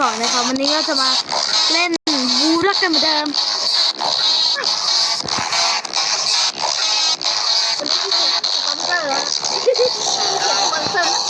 สองนะครับวันนี้ก็จะมาเล่นบูรักกันเหมือนเดิมสปอนเซอร์แล้วสปอนเซอร์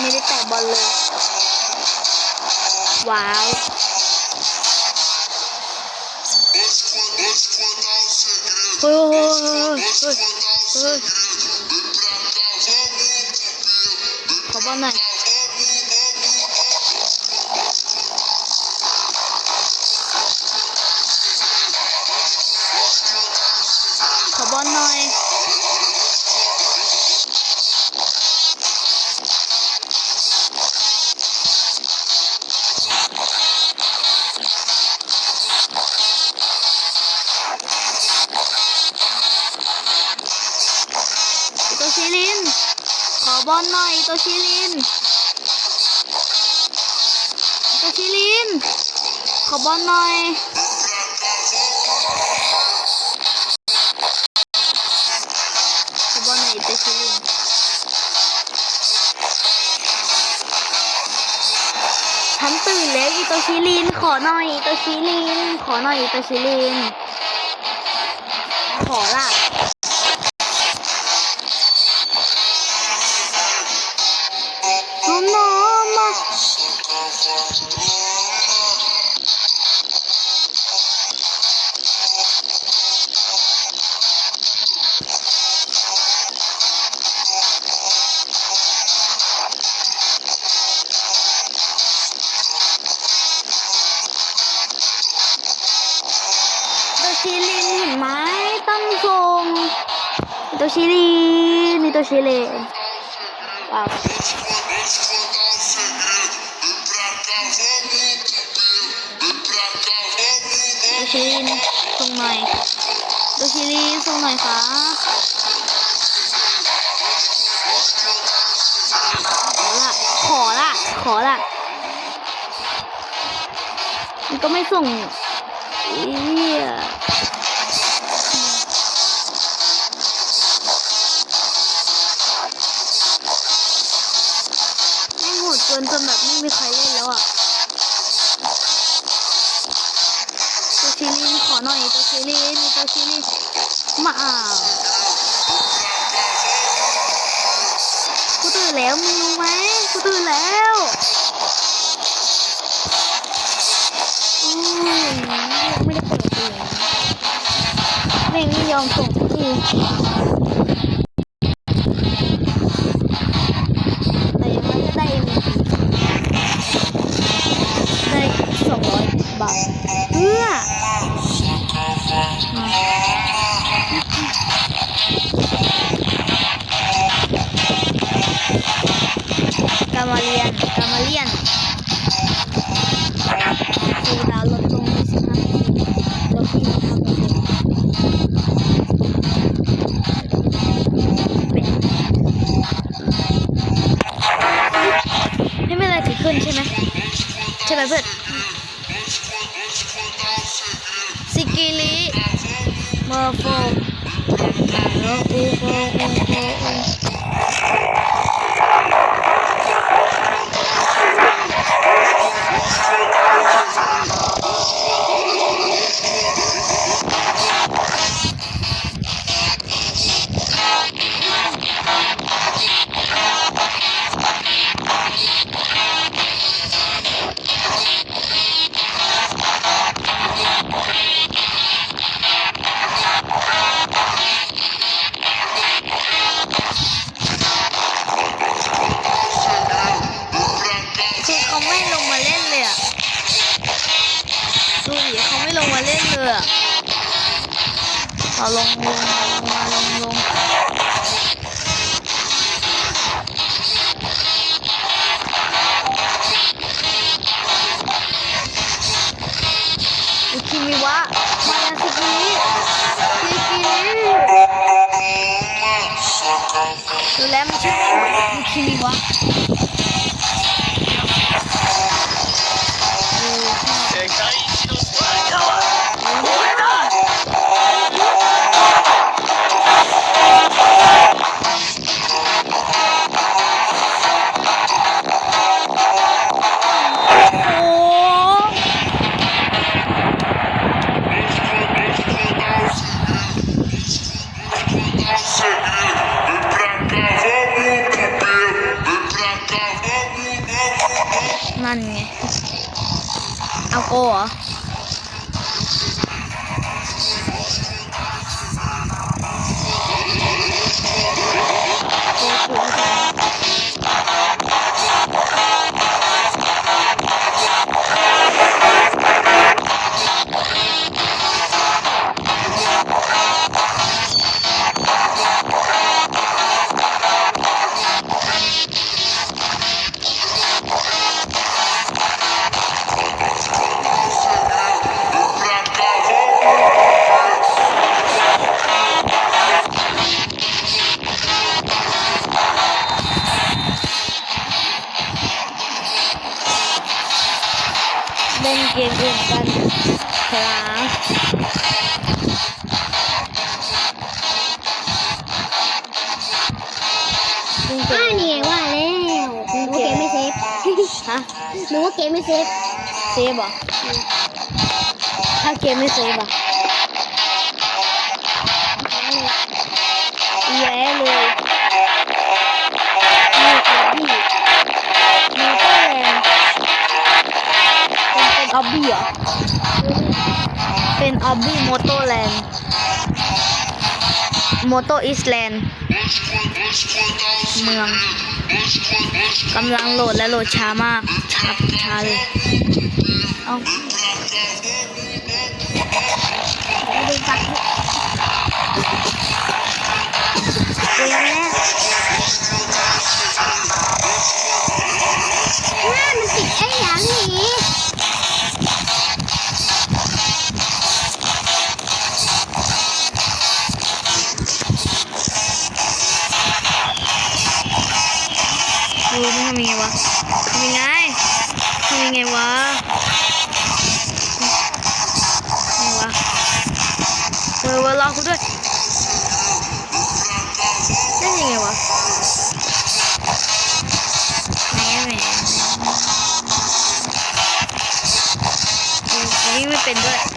ไม่ได้แตะบอลเลย ว้าวเฮ้ยเฮ้ยเฮ้ยเฮ้ยเขอบอลหน่อย บอลหน่อยอิโตชิลินอิโตชิลิน ขอบอลหน่อยขอบอลหน่อยอิโตชิลินฉันตื่นแล้วอิโตชิลิน ขอหน่อยอิโตชิลิน ขอหน่อยอิโตชิลิน ขอละ ชิลินนี่ตัวชิลินว้าวตัวชิลินส่งหน่อยตัวชิลินส่งหน่อยค่ะขอละขอละ ขอละ มันก็ไม่ส่ง กินจนแบบไม่มีใครเล่นแล้วอะตัวชิลินขอหน่อยตัวชิลินตัวชิลินมาอ้าวกูตื่นแล้วมึงรู้ไหมกูตื่นแล้วอุ้ยยังไม่ได้เปิดเลยแม่ไม่ยอมส่งสักที กิลิเมอร์โฟโรอูโฟอูโฟอู เอาลงลงมาลงลงอุคิมิวะมานาสกิซิกิดูแลไม่ใช่อุคิมิวะ เเกมไม่เซฟ เซฟเหรอถ้าเกมไม่เซฟอะแย่เลยนี่ออบบี้มอเตอร์แลนเป็นออบบี้เหรอเป็นออบบี้มอเตอร์แลนด์มอเตอร์อิสแลนด์เมือง กำลังโหลดและโหลดช้ามากช้าช้าเลยเอาดูฟังเกมแรก เป็นด้วย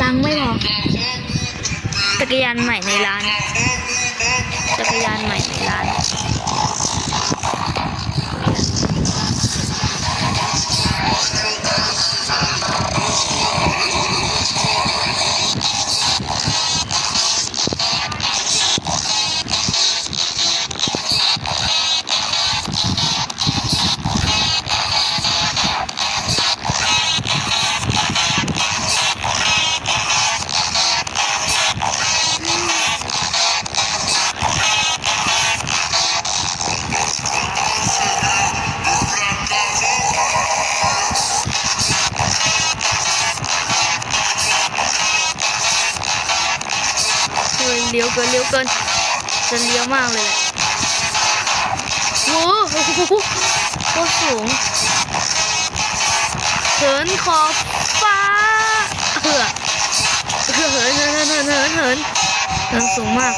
ตังไม่พอจักรยานใหม่ในร้าน จักรยานใหม่ในร้าน เกินเร็วเกินจนเลี้ยมากเลยแหละโอ้โหโคตรสูงเหินขอบฟ้าเหือเหินเหินเหินเหินเหินเหินสูงมาก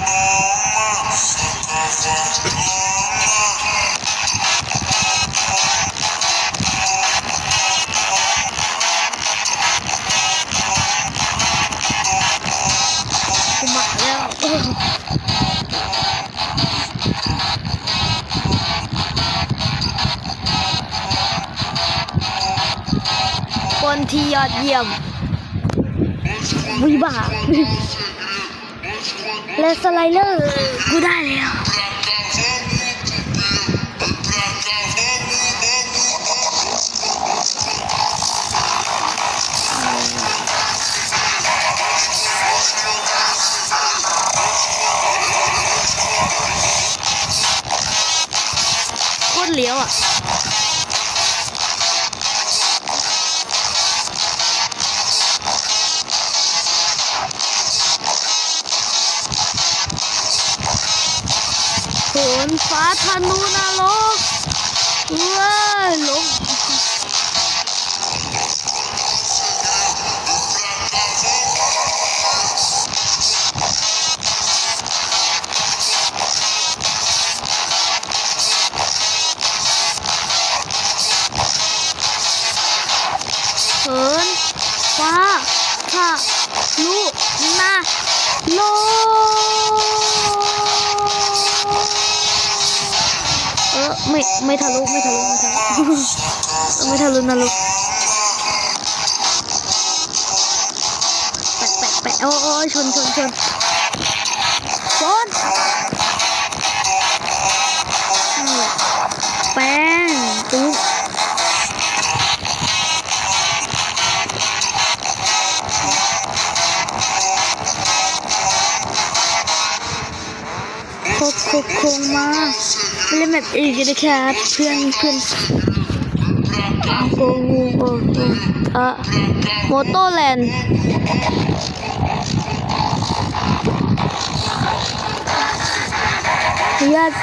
คนที่ยอดเยี่ยมวิบ้าและสไลเดอร์กูได้แล้วคตรเลี้ยวอะ ไม่ไม่ทะลุไม่ทะลุไม่ทะลุไม่ทะลุนรกแปะแปะแปะโอ้ยชนชนชน เล่นแบบอีกนะครับเพื่อนเพื่อนโกงูโกงูเอ่อโมโต้แลนด์ญาติ